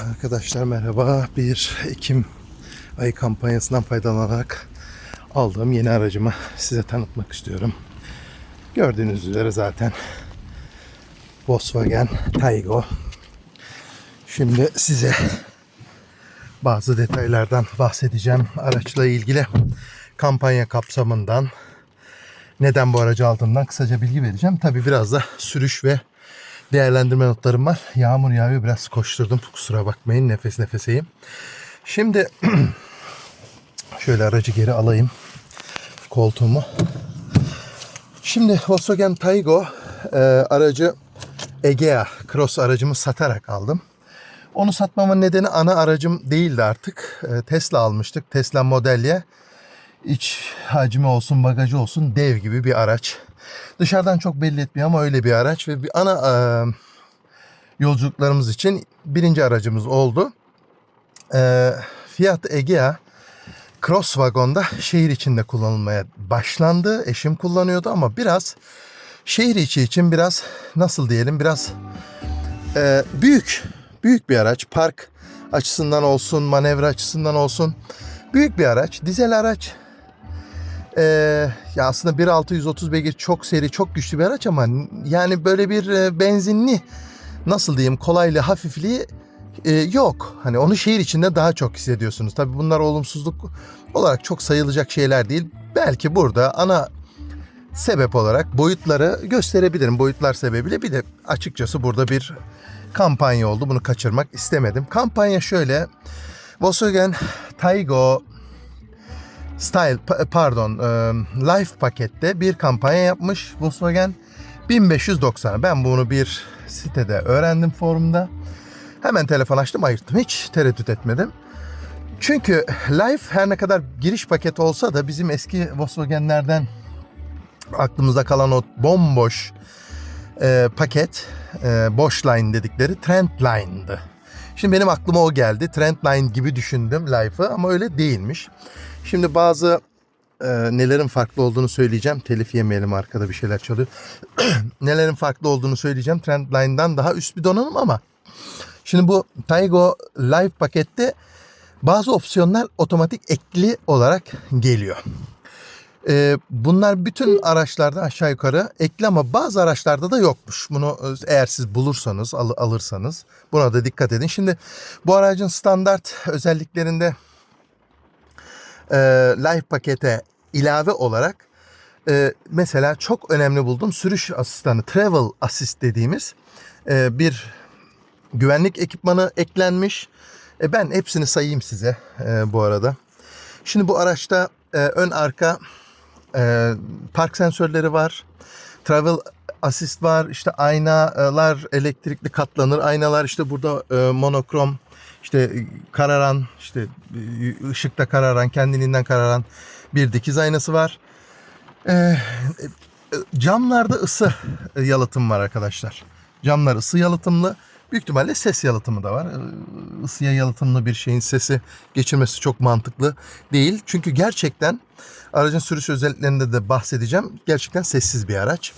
Arkadaşlar merhaba. 1 Ekim ayı kampanyasından faydalanarak aldığım yeni aracımı size tanıtmak istiyorum. Gördüğünüz üzere zaten Volkswagen Taygo. Şimdi size bazı detaylardan bahsedeceğim. Araçla ilgili kampanya kapsamından neden bu aracı aldığımdan kısaca bilgi vereceğim. Tabi biraz da sürüş ve değerlendirme notlarım var. Yağmur yağıyor biraz koşturdum kusura bakmayın nefes nefeseyim. Şimdi şöyle aracı geri alayım koltuğumu. Şimdi Volkswagen Taygo e, aracı Egea Cross aracımı satarak aldım. Onu satmamın nedeni ana aracım değildi artık. E, Tesla almıştık. Tesla Model Y. İç hacmi olsun, bagajı olsun dev gibi bir araç. Dışarıdan çok belli etmiyor ama öyle bir araç ve bir ana e, yolculuklarımız için birinci aracımız oldu. E, Fiat Egea Cross Wagon'da şehir içinde kullanılmaya başlandı. Eşim kullanıyordu ama biraz şehir içi için biraz nasıl diyelim biraz e, büyük büyük bir araç. Park açısından olsun, manevra açısından olsun büyük bir araç. Dizel araç. Ee, ya aslında 1.630 beygir çok seri, çok güçlü bir araç ama yani böyle bir e, benzinli nasıl diyeyim kolaylığı, hafifliği e, yok. Hani onu şehir içinde daha çok hissediyorsunuz. Tabii bunlar olumsuzluk olarak çok sayılacak şeyler değil. Belki burada ana sebep olarak boyutları gösterebilirim. Boyutlar sebebiyle bir de açıkçası burada bir kampanya oldu. Bunu kaçırmak istemedim. Kampanya şöyle. Volkswagen Taygo Style pa- pardon e, Life pakette bir kampanya yapmış Volkswagen 1590. Ben bunu bir sitede öğrendim forumda. Hemen telefon açtım ayırttım. Hiç tereddüt etmedim. Çünkü Life her ne kadar giriş paketi olsa da bizim eski Volkswagen'lerden aklımızda kalan o bomboş e, paket e, boş line dedikleri Trendline'dı. Şimdi benim aklıma o geldi. Trendline gibi düşündüm Life'ı ama öyle değilmiş. Şimdi bazı e, nelerin farklı olduğunu söyleyeceğim. Telif yemeyelim arkada bir şeyler çalıyor. nelerin farklı olduğunu söyleyeceğim. Trendline'dan daha üst bir donanım ama şimdi bu Taygo Live pakette bazı opsiyonlar otomatik ekli olarak geliyor. Ee, bunlar bütün araçlarda aşağı yukarı ekli ama bazı araçlarda da yokmuş. Bunu eğer siz bulursanız, al- alırsanız buna da dikkat edin. Şimdi bu aracın standart özelliklerinde e, Live pakete ilave olarak e, mesela çok önemli buldum sürüş asistanı Travel Assist dediğimiz e, bir güvenlik ekipmanı eklenmiş. E, ben hepsini sayayım size e, bu arada. Şimdi bu araçta e, ön arka e, park sensörleri var. Travel Assist var. İşte aynalar elektrikli katlanır. Aynalar işte burada e, monokrom işte kararan işte e, ışıkta kararan kendiliğinden kararan bir dikiz aynası var. E, e, camlarda ısı yalıtım var arkadaşlar. Camlar ısı yalıtımlı. Büyük ihtimalle ses yalıtımı da var. Isıya yalıtımlı bir şeyin sesi geçirmesi çok mantıklı değil. Çünkü gerçekten aracın sürüş özelliklerinde de bahsedeceğim. Gerçekten sessiz bir araç.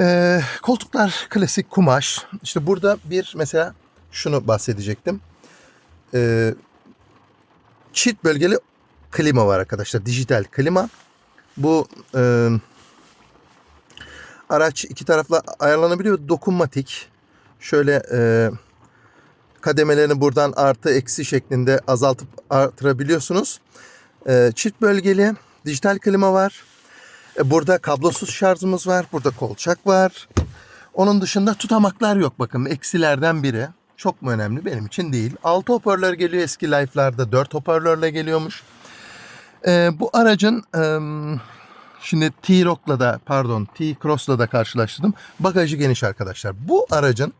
Ee, koltuklar klasik kumaş. İşte burada bir mesela şunu bahsedecektim. Ee, çift bölgeli klima var arkadaşlar. Dijital klima. Bu e, araç iki tarafla ayarlanabiliyor. Dokunmatik. Şöyle e, kademelerini buradan artı eksi şeklinde azaltıp artırabiliyorsunuz. E, çift bölgeli dijital klima var. E, Burada kablosuz şarjımız var. Burada kolçak var. Onun dışında tutamaklar yok bakın. Eksilerden biri. Çok mu önemli? Benim için değil. 6 hoparlör geliyor. Eski Life'larda 4 hoparlörle geliyormuş. E, bu aracın e, şimdi T-Rock'la da pardon T-Cross'la da karşılaştırdım. Bagajı geniş arkadaşlar. Bu aracın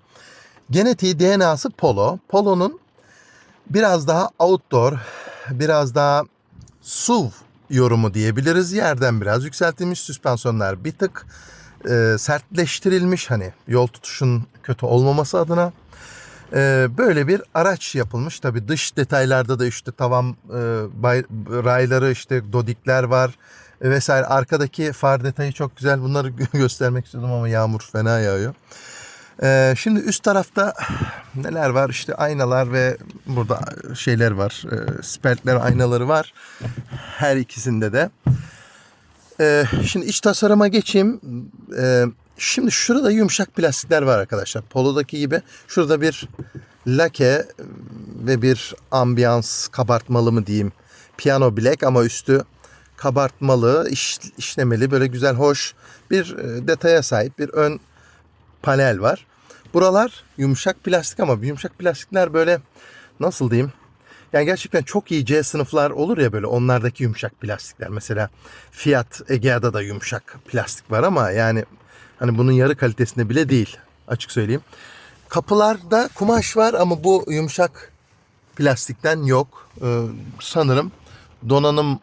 genetiği DNA'sı Polo. Polo'nun biraz daha outdoor, biraz daha SUV yorumu diyebiliriz. Yerden biraz yükseltilmiş süspansiyonlar bir tık e, sertleştirilmiş hani yol tutuşun kötü olmaması adına. E, böyle bir araç yapılmış. Tabi dış detaylarda da işte tavan e, bay, rayları işte dodikler var vesaire. Arkadaki far detayı çok güzel. Bunları gö- göstermek istedim ama yağmur fena yağıyor. Ee, şimdi üst tarafta neler var? İşte aynalar ve burada şeyler var. E, speltler aynaları var. Her ikisinde de. Ee, şimdi iç tasarıma geçeyim. Ee, şimdi şurada yumuşak plastikler var arkadaşlar. Polo'daki gibi. Şurada bir lake ve bir ambiyans kabartmalı mı diyeyim. Piano black ama üstü kabartmalı, iş, işlemeli, böyle güzel, hoş bir e, detaya sahip bir ön panel var. Buralar yumuşak plastik ama yumuşak plastikler böyle nasıl diyeyim? Yani gerçekten çok iyi C sınıflar olur ya böyle onlardaki yumuşak plastikler. Mesela Fiat Egea'da da yumuşak plastik var ama yani hani bunun yarı kalitesinde bile değil açık söyleyeyim. Kapılarda kumaş var ama bu yumuşak plastikten yok. Ee, sanırım donanım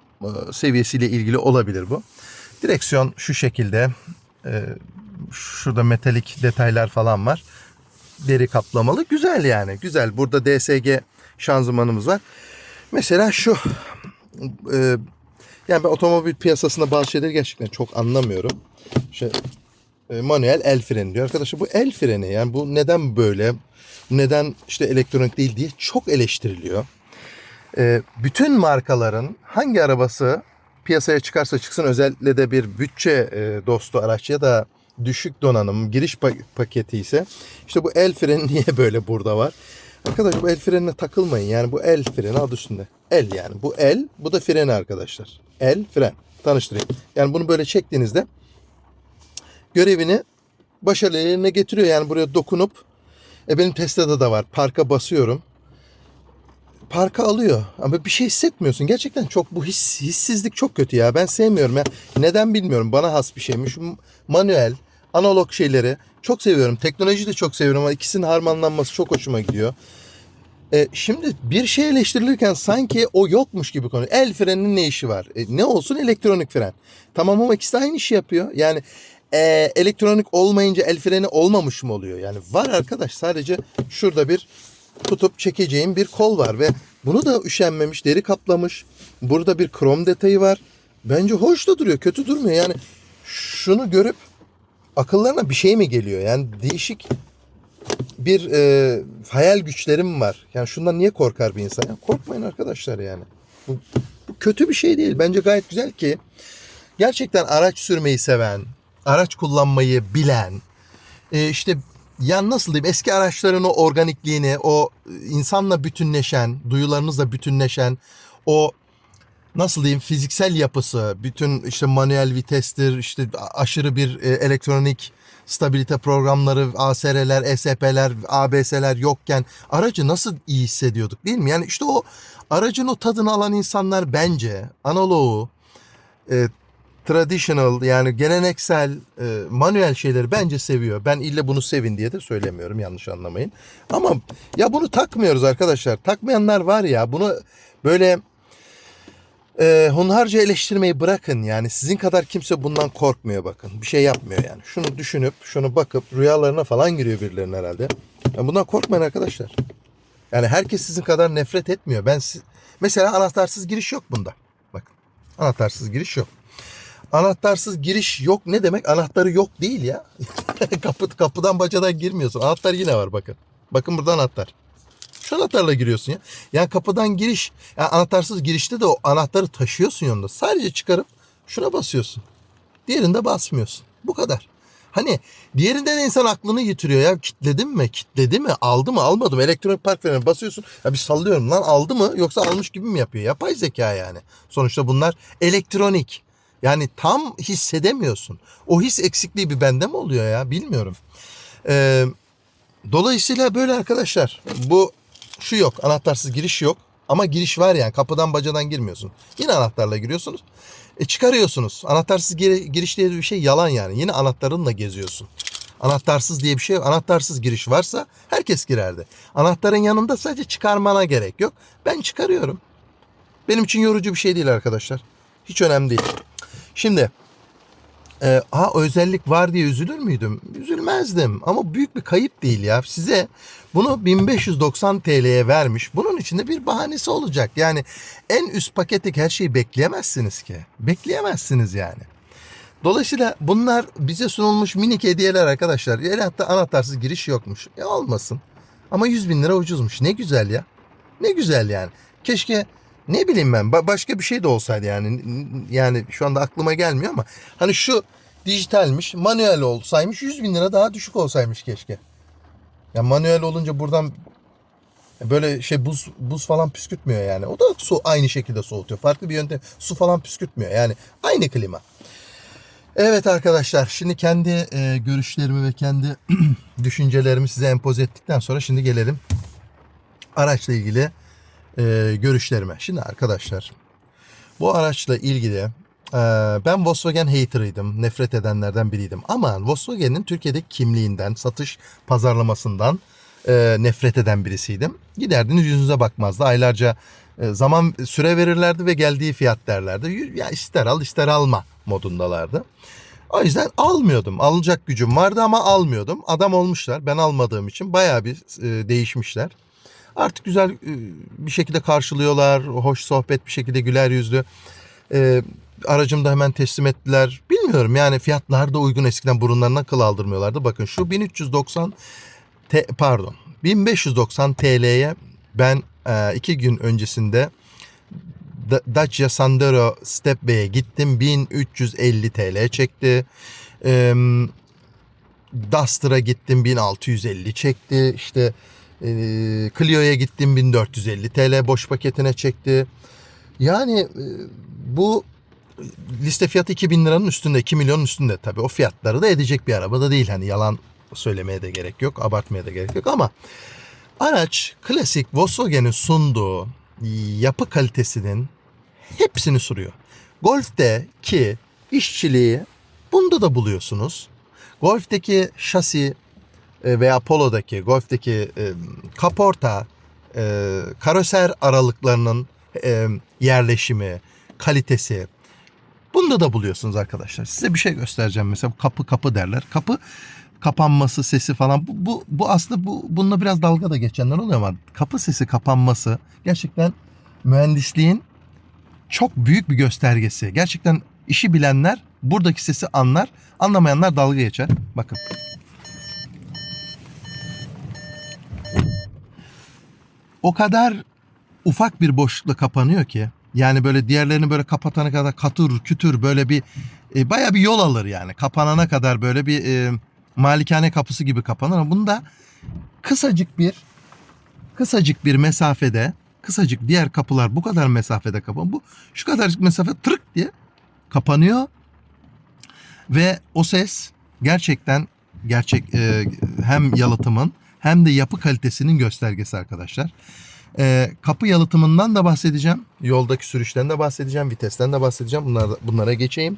seviyesiyle ilgili olabilir bu. Direksiyon şu şekilde. Ee, şurada metalik detaylar falan var. Deri kaplamalı. Güzel yani. Güzel. Burada DSG şanzımanımız var. Mesela şu e, yani ben otomobil piyasasında bazı şeyleri gerçekten çok anlamıyorum. İşte e, manuel el freni diyor. Arkadaşlar bu el freni yani bu neden böyle? Neden işte elektronik değil diye çok eleştiriliyor. E, bütün markaların hangi arabası piyasaya çıkarsa çıksın özellikle de bir bütçe e, dostu araç ya da düşük donanım giriş pa- paketi ise işte bu el freni niye böyle burada var? Arkadaş bu el frenine takılmayın. Yani bu el freni adı üstünde. El yani. Bu el, bu da freni arkadaşlar. El, fren. Tanıştırayım. Yani bunu böyle çektiğinizde görevini başarılı yerine getiriyor. Yani buraya dokunup e benim Tesla'da da var. Parka basıyorum. Parka alıyor. Ama bir şey hissetmiyorsun. Gerçekten çok bu his, hissizlik çok kötü ya. Ben sevmiyorum ya. Neden bilmiyorum. Bana has bir şeymiş. Manuel, analog şeyleri çok seviyorum. Teknoloji de çok seviyorum ama ikisinin harmanlanması çok hoşuma gidiyor. E, şimdi bir şey eleştirilirken sanki o yokmuş gibi konu. El freninin ne işi var? E, ne olsun elektronik fren. Tamam ama ikisi aynı işi yapıyor. Yani e, elektronik olmayınca el freni olmamış mı oluyor? Yani var arkadaş sadece şurada bir tutup çekeceğim bir kol var ve bunu da üşenmemiş, deri kaplamış. Burada bir krom detayı var. Bence hoş da duruyor, kötü durmuyor. Yani şunu görüp akıllarına bir şey mi geliyor? Yani değişik bir e, hayal güçlerim var. Yani şundan niye korkar bir insan? Ya korkmayın arkadaşlar yani. Bu, bu kötü bir şey değil. Bence gayet güzel ki gerçekten araç sürmeyi seven, araç kullanmayı bilen, e, işte ya nasıl diyeyim eski araçların o organikliğini, o insanla bütünleşen, duyularınızla bütünleşen, o nasıl diyeyim fiziksel yapısı, bütün işte manuel vitestir, işte aşırı bir e, elektronik stabilite programları, ASR'ler, ESP'ler, ABS'ler yokken aracı nasıl iyi hissediyorduk değil mi? Yani işte o aracın o tadını alan insanlar bence analogu, e, traditional yani geleneksel e, manuel şeyleri bence seviyor. Ben ille bunu sevin diye de söylemiyorum yanlış anlamayın. Ama ya bunu takmıyoruz arkadaşlar. Takmayanlar var ya bunu böyle e, hunharca eleştirmeyi bırakın yani sizin kadar kimse bundan korkmuyor bakın. Bir şey yapmıyor yani. Şunu düşünüp şunu bakıp rüyalarına falan giriyor birilerinin herhalde. Yani bundan korkmayın arkadaşlar. Yani herkes sizin kadar nefret etmiyor. Ben siz... mesela anahtarsız giriş yok bunda. Bakın anahtarsız giriş yok. Anahtarsız giriş yok ne demek? Anahtarı yok değil ya. Kapı, kapıdan bacadan girmiyorsun. Anahtar yine var bakın. Bakın burada anahtar. Şu anahtarla giriyorsun ya. Yani kapıdan giriş, yani anahtarsız girişte de o anahtarı taşıyorsun yanında. Sadece çıkarıp şuna basıyorsun. Diğerinde basmıyorsun. Bu kadar. Hani diğerinde de insan aklını yitiriyor ya. Kitledim mi? Kitledi mi? Aldı mı? Almadı mı? Elektronik park freni basıyorsun. Ya bir sallıyorum lan aldı mı? Yoksa almış gibi mi yapıyor? Yapay zeka yani. Sonuçta bunlar elektronik. Yani tam hissedemiyorsun. O his eksikliği bir bende mi oluyor ya? Bilmiyorum. Ee, dolayısıyla böyle arkadaşlar. Bu şu yok. Anahtarsız giriş yok. Ama giriş var yani. Kapıdan bacadan girmiyorsun. Yine anahtarla giriyorsunuz. E çıkarıyorsunuz. Anahtarsız giri, giriş diye bir şey yalan yani. Yine anahtarınla geziyorsun. Anahtarsız diye bir şey yok. Anahtarsız giriş varsa herkes girerdi. Anahtarın yanında sadece çıkarmana gerek yok. Ben çıkarıyorum. Benim için yorucu bir şey değil arkadaşlar. Hiç önemli değil. Şimdi e, ha özellik var diye üzülür müydüm? Üzülmezdim ama büyük bir kayıp değil ya. Size bunu 1590 TL'ye vermiş. Bunun içinde bir bahanesi olacak. Yani en üst paketteki her şeyi bekleyemezsiniz ki. Bekleyemezsiniz yani. Dolayısıyla bunlar bize sunulmuş minik hediyeler arkadaşlar. Yani hatta anahtarsız giriş yokmuş. E olmasın. Ama 100 bin lira ucuzmuş. Ne güzel ya. Ne güzel yani. Keşke ne bileyim ben ba- başka bir şey de olsaydı yani. Yani şu anda aklıma gelmiyor ama hani şu dijitalmiş, manuel olsaymış 100 bin lira daha düşük olsaymış keşke. Ya manuel olunca buradan böyle şey buz buz falan püskürtmüyor yani. O da su aynı şekilde soğutuyor. Farklı bir yöntem. Su falan püskürtmüyor. Yani aynı klima. Evet arkadaşlar şimdi kendi e, görüşlerimi ve kendi düşüncelerimi size empoze ettikten sonra şimdi gelelim araçla ilgili e, görüşlerime. Şimdi arkadaşlar bu araçla ilgili e, ben Volkswagen hater'ıydım. Nefret edenlerden biriydim. Ama Volkswagen'in Türkiye'deki kimliğinden, satış pazarlamasından e, nefret eden birisiydim. Giderdiniz yüzünüze bakmazdı. Aylarca e, zaman süre verirlerdi ve geldiği fiyat derlerdi. Ya ister al ister alma modundalardı. O yüzden almıyordum. Alacak gücüm vardı ama almıyordum. Adam olmuşlar. Ben almadığım için bayağı bir e, değişmişler. Artık güzel e, bir şekilde karşılıyorlar. Hoş sohbet bir şekilde güler yüzlü. E, aracımı da hemen teslim ettiler. Bilmiyorum yani fiyatlar da uygun. Eskiden burunlarına kıl aldırmıyorlardı. Bakın şu 1390 T, pardon 1590 TL'ye ben e, iki gün öncesinde Da- Dacia Sandero Step B'ye gittim. 1350 TL çekti. E, Duster'a gittim 1650 çekti. İşte e, Clio'ya gittim 1450 TL boş paketine çekti. Yani e, bu liste fiyatı 2000 liranın üstünde 2 milyonun üstünde tabii o fiyatları da edecek bir araba da değil hani yalan söylemeye de gerek yok abartmaya da gerek yok ama araç klasik Volkswagen'in sunduğu yapı kalitesinin hepsini sunuyor. Golf'te ki işçiliği bunda da buluyorsunuz. Golf'teki şasi veya Polo'daki, Golf'teki e, kaporta, e, karoser aralıklarının e, yerleşimi, kalitesi. Bunda da buluyorsunuz arkadaşlar. Size bir şey göstereceğim mesela kapı kapı derler. Kapı kapanması sesi falan bu, bu, bu aslında bu bununla biraz dalga da geçenler oluyor ama kapı sesi kapanması gerçekten mühendisliğin çok büyük bir göstergesi. Gerçekten işi bilenler buradaki sesi anlar, anlamayanlar dalga geçer. Bakın. O kadar ufak bir boşlukla kapanıyor ki yani böyle diğerlerini böyle kapatana kadar katır kütür böyle bir e, baya bir yol alır yani. Kapanana kadar böyle bir e, malikane kapısı gibi kapanır ama bunda kısacık bir kısacık bir mesafede kısacık diğer kapılar bu kadar mesafede kapan bu şu kadarcık mesafe tırık diye kapanıyor ve o ses gerçekten gerçek e, hem yalıtımın hem de yapı kalitesinin göstergesi arkadaşlar. E, kapı yalıtımından da bahsedeceğim. Yoldaki sürüşten de bahsedeceğim. Vitesten de bahsedeceğim. Bunlar, bunlara geçeyim.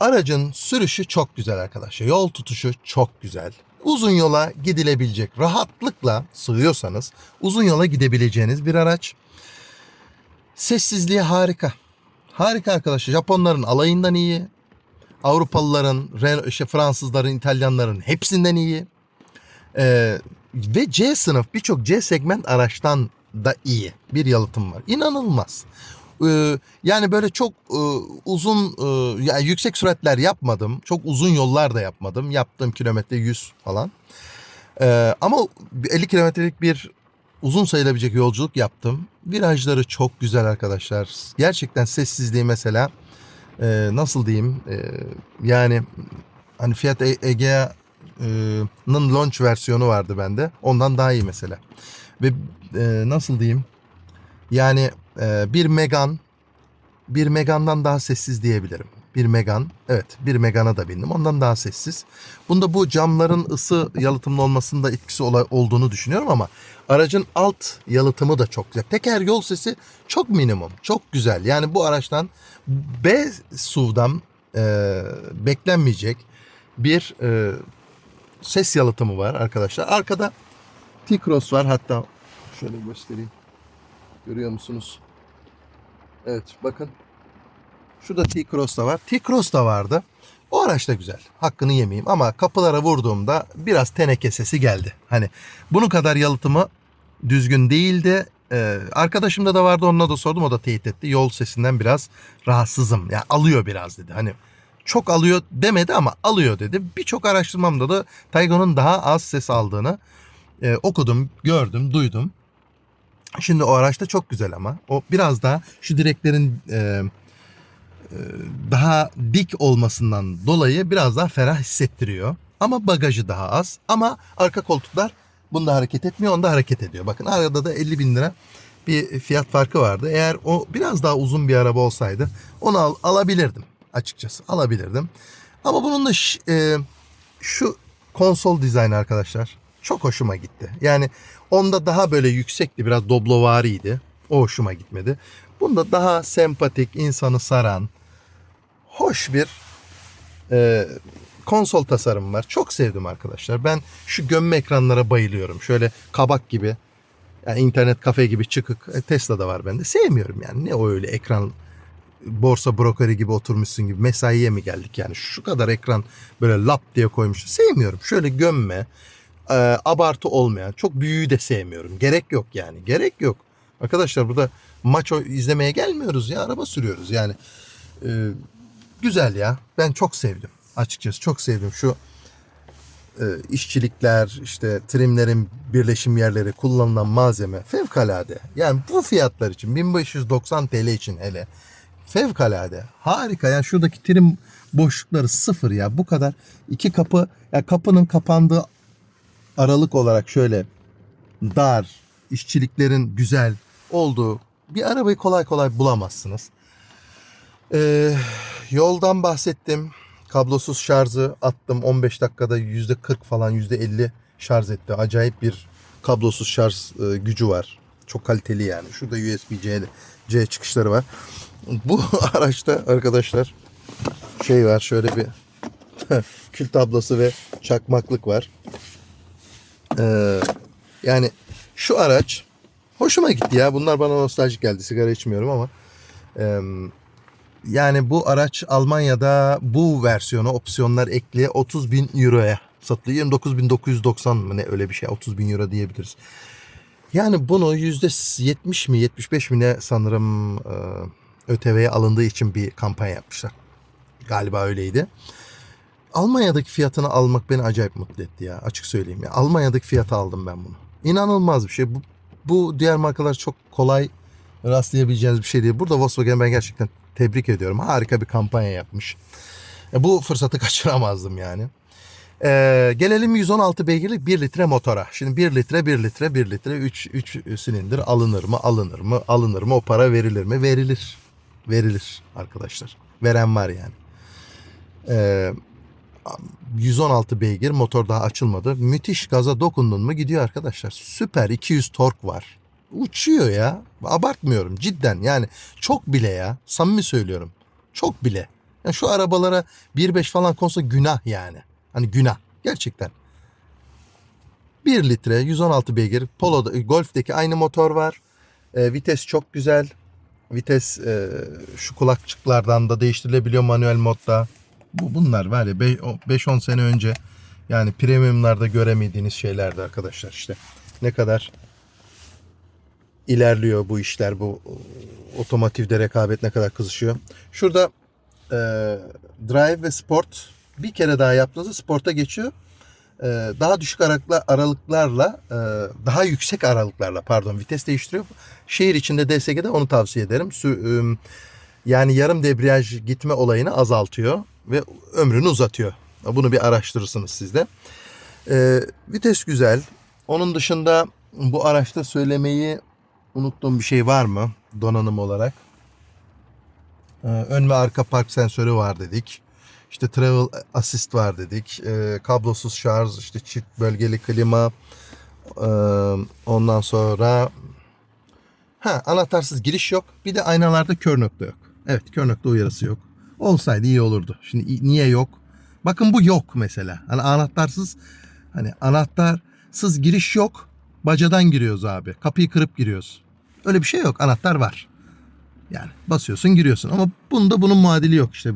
Aracın sürüşü çok güzel arkadaşlar. Yol tutuşu çok güzel. Uzun yola gidilebilecek rahatlıkla sığıyorsanız uzun yola gidebileceğiniz bir araç. Sessizliği harika. Harika arkadaşlar. Japonların alayından iyi. Avrupalıların, işte Fransızların, İtalyanların hepsinden iyi. Ee, ve C sınıf birçok C segment araçtan da iyi bir yalıtım var. İnanılmaz. Ee, yani böyle çok e, uzun e, yani yüksek süratler yapmadım. Çok uzun yollar da yapmadım. Yaptığım kilometre 100 falan. Ee, ama 50 kilometrelik bir uzun sayılabilecek yolculuk yaptım. Virajları çok güzel arkadaşlar. Gerçekten sessizliği mesela e, nasıl diyeyim e, yani hani Fiat E- Egea'nın launch versiyonu vardı bende. Ondan daha iyi mesela. Ve e, nasıl diyeyim yani e, bir Megan bir Megan'dan daha sessiz diyebilirim. Bir Megan, evet bir Megan'a da bindim. Ondan daha sessiz. Bunda bu camların ısı yalıtımlı olmasında etkisi ola- olduğunu düşünüyorum ama aracın alt yalıtımı da çok güzel. Teker yol sesi çok minimum, çok güzel. Yani bu araçtan B SUV'dan e, beklenmeyecek bir e, ses yalıtımı var arkadaşlar. Arkada T-Cross var hatta şöyle göstereyim. Görüyor musunuz? Evet bakın. Şurada T-Cross da var. T-Cross da vardı. O araç da güzel. Hakkını yemeyeyim ama kapılara vurduğumda biraz teneke sesi geldi. Hani bunun kadar yalıtımı düzgün değildi. Ee, arkadaşımda da vardı onunla da sordum o da teyit etti. Yol sesinden biraz rahatsızım. Yani alıyor biraz dedi. Hani çok alıyor demedi ama alıyor dedi. Birçok araştırmamda da Taygun'un daha az ses aldığını e, okudum, gördüm, duydum. Şimdi o araç da çok güzel ama o biraz daha şu direklerin e, e, daha dik olmasından dolayı biraz daha ferah hissettiriyor. Ama bagajı daha az. Ama arka koltuklar bunda hareket etmiyor, onda hareket ediyor. Bakın arada da 50 bin lira bir fiyat farkı vardı. Eğer o biraz daha uzun bir araba olsaydı onu al, alabilirdim açıkçası alabilirdim. Ama bunun da e, şu konsol dizaynı arkadaşlar çok hoşuma gitti. Yani onda daha böyle yüksekti biraz doblovariydi. O hoşuma gitmedi. Bunda daha sempatik, insanı saran, hoş bir e, konsol tasarımı var. Çok sevdim arkadaşlar. Ben şu gömme ekranlara bayılıyorum. Şöyle kabak gibi, yani internet kafe gibi çıkık. E, Tesla'da var bende. Sevmiyorum yani. Ne o öyle ekran borsa brokeri gibi oturmuşsun gibi mesaiye mi geldik? Yani şu kadar ekran böyle lap diye koymuş sevmiyorum. Şöyle gömme. E, abartı olmayan. Çok büyüğü de sevmiyorum. Gerek yok yani. Gerek yok. Arkadaşlar burada maço izlemeye gelmiyoruz ya. Araba sürüyoruz yani. E, güzel ya. Ben çok sevdim. Açıkçası çok sevdim. Şu e, işçilikler işte trimlerin birleşim yerleri kullanılan malzeme fevkalade. Yani bu fiyatlar için 1590 TL için hele Fevkalade. Harika ya şuradaki trim boşlukları sıfır ya. Bu kadar iki kapı ya kapının kapandığı aralık olarak şöyle dar, işçiliklerin güzel olduğu bir arabayı kolay kolay bulamazsınız. Ee, yoldan bahsettim. Kablosuz şarjı attım. 15 dakikada %40 falan %50 şarj etti. Acayip bir kablosuz şarj e, gücü var. Çok kaliteli yani. Şurada USB-C C çıkışları var. Bu araçta arkadaşlar şey var şöyle bir kül tablası ve çakmaklık var. Ee, yani şu araç hoşuma gitti ya. Bunlar bana nostaljik geldi. Sigara içmiyorum ama Ee, yani bu araç Almanya'da bu versiyonu opsiyonlar ekli 30 bin euroya satılıyor. 29.990 mı ne öyle bir şey 30 bin euro diyebiliriz. Yani bunu %70 mi 75 mi ne sanırım e, ÖTV'ye alındığı için bir kampanya yapmışlar. Galiba öyleydi. Almanya'daki fiyatını almak beni acayip mutlu etti ya açık söyleyeyim ya. Almanya'daki fiyatı aldım ben bunu. İnanılmaz bir şey. Bu, bu diğer markalar çok kolay rastlayabileceğiniz bir şey değil. Burada Volkswagen ben gerçekten tebrik ediyorum. Harika bir kampanya yapmış. E, bu fırsatı kaçıramazdım yani. Ee, gelelim 116 beygirlik 1 litre motora. Şimdi 1 litre 1 litre 1 litre 3, 3 silindir alınır mı alınır mı alınır mı o para verilir mi verilir. Verilir arkadaşlar. Veren var yani. Ee, 116 beygir motor daha açılmadı. Müthiş gaza dokundun mu gidiyor arkadaşlar. Süper 200 tork var. Uçuyor ya. Abartmıyorum cidden yani çok bile ya. Samimi söylüyorum. Çok bile. Yani şu arabalara 1.5 falan konsa günah yani. Hani günah. Gerçekten. 1 litre 116 beygir. Polo'da Golf'teki aynı motor var. E, vites çok güzel. Vites e, şu kulakçıklardan da değiştirilebiliyor manuel modda. Bu bunlar var ya 5-10 sene önce yani premiumlarda göremediğiniz şeylerdi arkadaşlar işte. Ne kadar ilerliyor bu işler bu otomotivde rekabet ne kadar kızışıyor. Şurada e, drive ve sport bir kere daha yaptığınızda sporta geçiyor. E, daha düşük aralıkla, aralıklarla e, daha yüksek aralıklarla pardon vites değiştiriyor. Şehir içinde DSG'de onu tavsiye ederim. E, yani yarım debriyaj gitme olayını azaltıyor ve ömrünü uzatıyor. Bunu bir araştırırsınız siz de. E, vites güzel. Onun dışında bu araçta söylemeyi unuttuğum bir şey var mı donanım olarak? Ee, ön ve arka park sensörü var dedik. İşte travel assist var dedik. Ee, kablosuz şarj, işte çift bölgeli klima. Ee, ondan sonra ha anahtarsız giriş yok. Bir de aynalarda kör nokta yok. Evet kör nokta uyarısı yok. Olsaydı iyi olurdu. Şimdi niye yok? Bakın bu yok mesela. Hani anahtarsız hani anahtarsız giriş yok. Bacadan giriyoruz abi. Kapıyı kırıp giriyoruz. Öyle bir şey yok. Anahtar var. Yani basıyorsun giriyorsun ama bunda bunun muadili yok işte.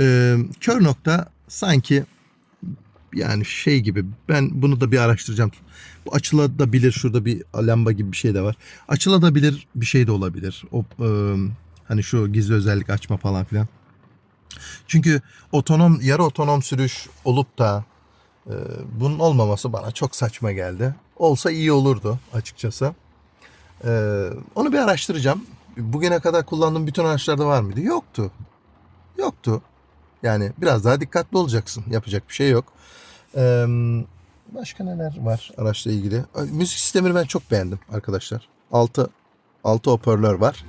Ee, kör nokta sanki yani şey gibi ben bunu da bir araştıracağım. Bu açılabilir şurada bir lamba gibi bir şey de var. Açılabilir bir şey de olabilir. O e, hani şu gizli özellik açma falan filan. Çünkü otonom, yarı otonom sürüş olup da e, bunun olmaması bana çok saçma geldi. Olsa iyi olurdu açıkçası. E, onu bir araştıracağım. Bugüne kadar kullandığım bütün araçlarda var mıydı? Yoktu. Yoktu. Yani biraz daha dikkatli olacaksın. Yapacak bir şey yok. E, başka neler var araçla ilgili? Müzik sistemini ben çok beğendim arkadaşlar. 6 6 hoparlör var.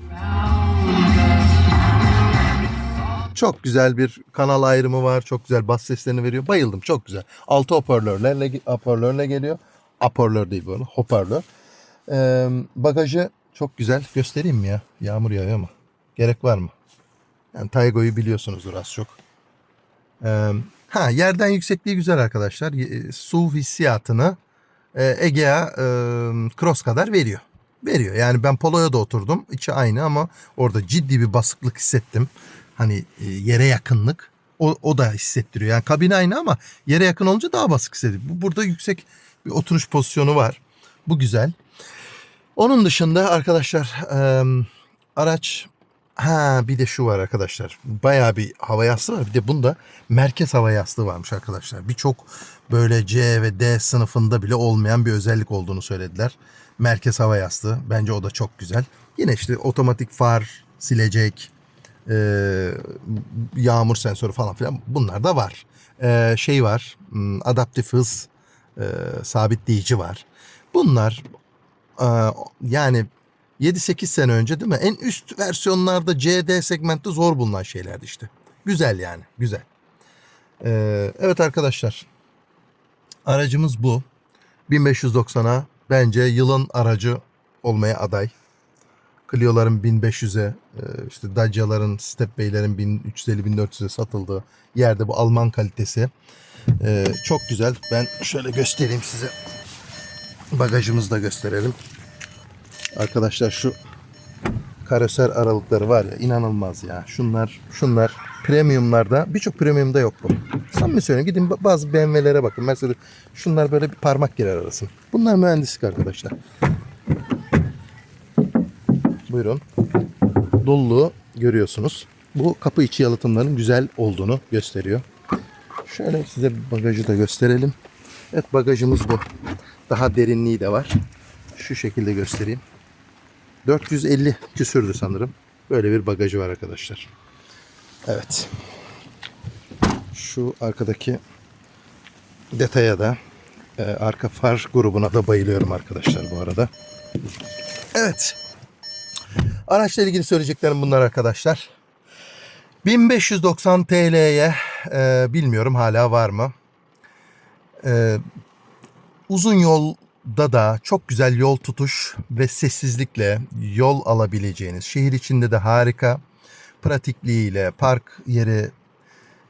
Çok güzel bir kanal ayrımı var. Çok güzel bas seslerini veriyor. Bayıldım. Çok güzel. 6 hoparlörlerle hoparlörle geliyor. Hoparlör değil bu arada. Hoparlör. Ee, bagajı çok güzel. Göstereyim mi ya? Yağmur yağıyor ama. Gerek var mı? Yani Taygo'yu biliyorsunuzdur az çok. Ee, ha yerden yüksekliği güzel arkadaşlar. Ye- Su hissiyatını e, Egea e, Cross kadar veriyor. Veriyor. Yani ben Polo'ya da oturdum. İçi aynı ama orada ciddi bir basıklık hissettim. Hani e, yere yakınlık. O, o da hissettiriyor. Yani kabin aynı ama yere yakın olunca daha basık hissediyor. Bu, burada yüksek bir oturuş pozisyonu var. Bu güzel. Onun dışında arkadaşlar e, araç ha bir de şu var arkadaşlar. Bayağı bir hava yastığı var. Bir de bunda merkez hava yastığı varmış arkadaşlar. Birçok böyle C ve D sınıfında bile olmayan bir özellik olduğunu söylediler. Merkez hava yastığı. Bence o da çok güzel. Yine işte otomatik far, silecek, e, yağmur sensörü falan filan bunlar da var. E, şey var, hmm, adaptif hız e, sabitleyici var. Bunlar e, yani 7-8 sene önce değil mi? En üst versiyonlarda CD segmentte zor bulunan şeylerdi işte. Güzel yani, güzel. E, evet arkadaşlar, aracımız bu. 1590'a bence yılın aracı olmaya aday. Clio'ların 1500'e, e, işte Dacia'ların, Stepway'lerin 1350-1400'e satıldığı yerde bu Alman kalitesi. E, çok güzel. Ben şöyle göstereyim size. Bagajımızı da gösterelim. Arkadaşlar şu karoser aralıkları var ya inanılmaz ya. Şunlar şunlar premiumlarda birçok premiumda yok bu. Samimi söyleyeyim gidin ba- bazı BMW'lere bakın. Mesela şunlar böyle bir parmak girer arasın. Bunlar mühendislik arkadaşlar. Buyurun. Doluluğu görüyorsunuz. Bu kapı içi yalıtımların güzel olduğunu gösteriyor. Şöyle size bagajı da gösterelim. Evet bagajımız bu. Daha derinliği de var. Şu şekilde göstereyim. 450 küsürdü sanırım. Böyle bir bagajı var arkadaşlar. Evet. Şu arkadaki detaya da e, arka far grubuna da bayılıyorum arkadaşlar bu arada. Evet. Araçla ilgili söyleyeceklerim bunlar arkadaşlar. 1590 TL'ye e, bilmiyorum hala var mı? E, uzun yolda da çok güzel yol tutuş ve sessizlikle yol alabileceğiniz, şehir içinde de harika pratikliğiyle, park yeri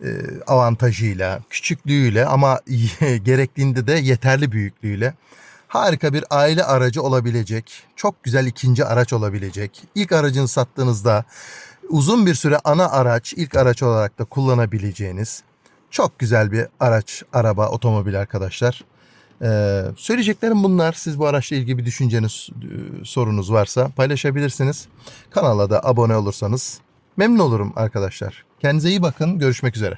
e, avantajıyla, küçüklüğüyle ama gerektiğinde de yeterli büyüklüğüyle harika bir aile aracı olabilecek, çok güzel ikinci araç olabilecek. İlk aracını sattığınızda uzun bir süre ana araç, ilk araç olarak da kullanabileceğiniz çok güzel bir araç, araba, otomobil arkadaşlar. Ee, söyleyeceklerim bunlar. Siz bu araçla ilgili bir düşünceniz, e, sorunuz varsa paylaşabilirsiniz. Kanala da abone olursanız memnun olurum arkadaşlar. Kendinize iyi bakın. Görüşmek üzere.